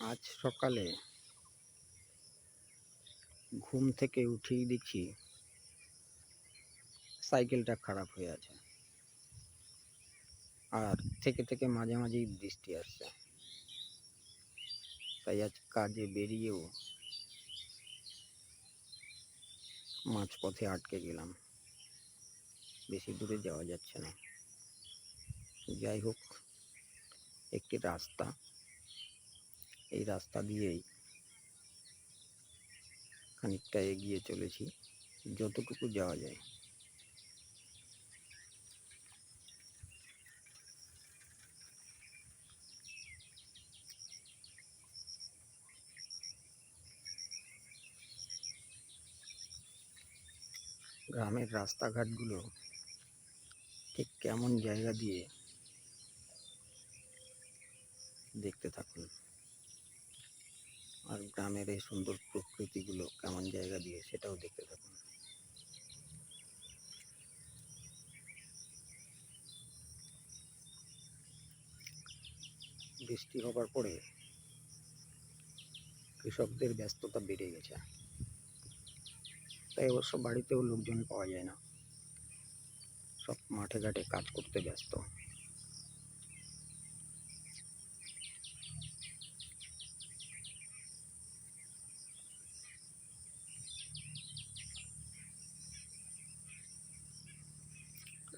আজ সকালে ঘুম থেকে উঠেই দেখি সাইকেলটা খারাপ হয়ে আছে। আর থেকে থেকে মাঝে মাঝেই বৃষ্টি আসছে। তাই আজ কাজে বেরিয়েও মাঝপথে আটকে গেলাম। বেশি দূরে যাওয়া যাচ্ছে না। যাই হোক, একটি রাস্তা এই রাস্তা দিয়েই খানিকটা এগিয়ে চলেছি, যতটুকু যাওয়া যায়। গ্রামের রাস্তাঘাটগুলো ঠিক কেমন জায়গা দিয়ে দেখতে থাকুন। গ্রামের এই সুন্দর প্রকৃতিগুলো কেমন জায়গা দিয়ে সেটাও দেখতে থাকুন। বৃষ্টি হবার পরে কৃষকদের ব্যস্ততা বেড়ে গেছে। তাই অবশ্য বাড়িতেও লোকজন পাওয়া যায় না। সব মাঠে ঘাটে কাজ করতে ব্যস্ত।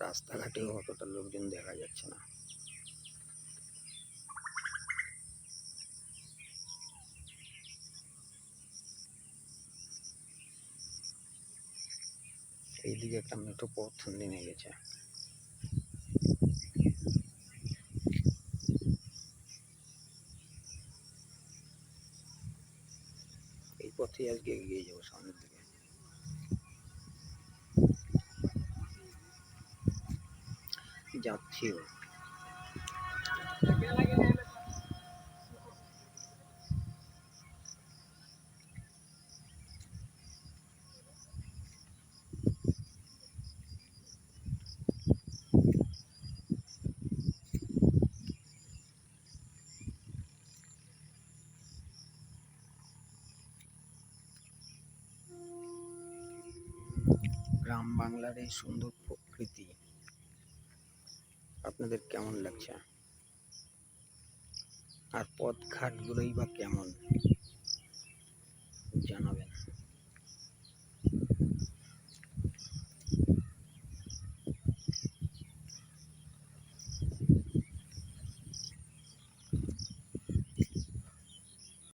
রাস্তাঘাটেও অতটা লোকজন দেখা যাচ্ছে না। এইদিকে একটা মেঠো পথ নেমে গেছে। এই পথে আজকে এগিয়ে যাব সামনের যাচ্ছিও গ্রাম বাংলার এই সুন্দর প্রকৃতি। আপনাদের কেমন লাগছে? আর পথঘাটগুলোই বা কেমন?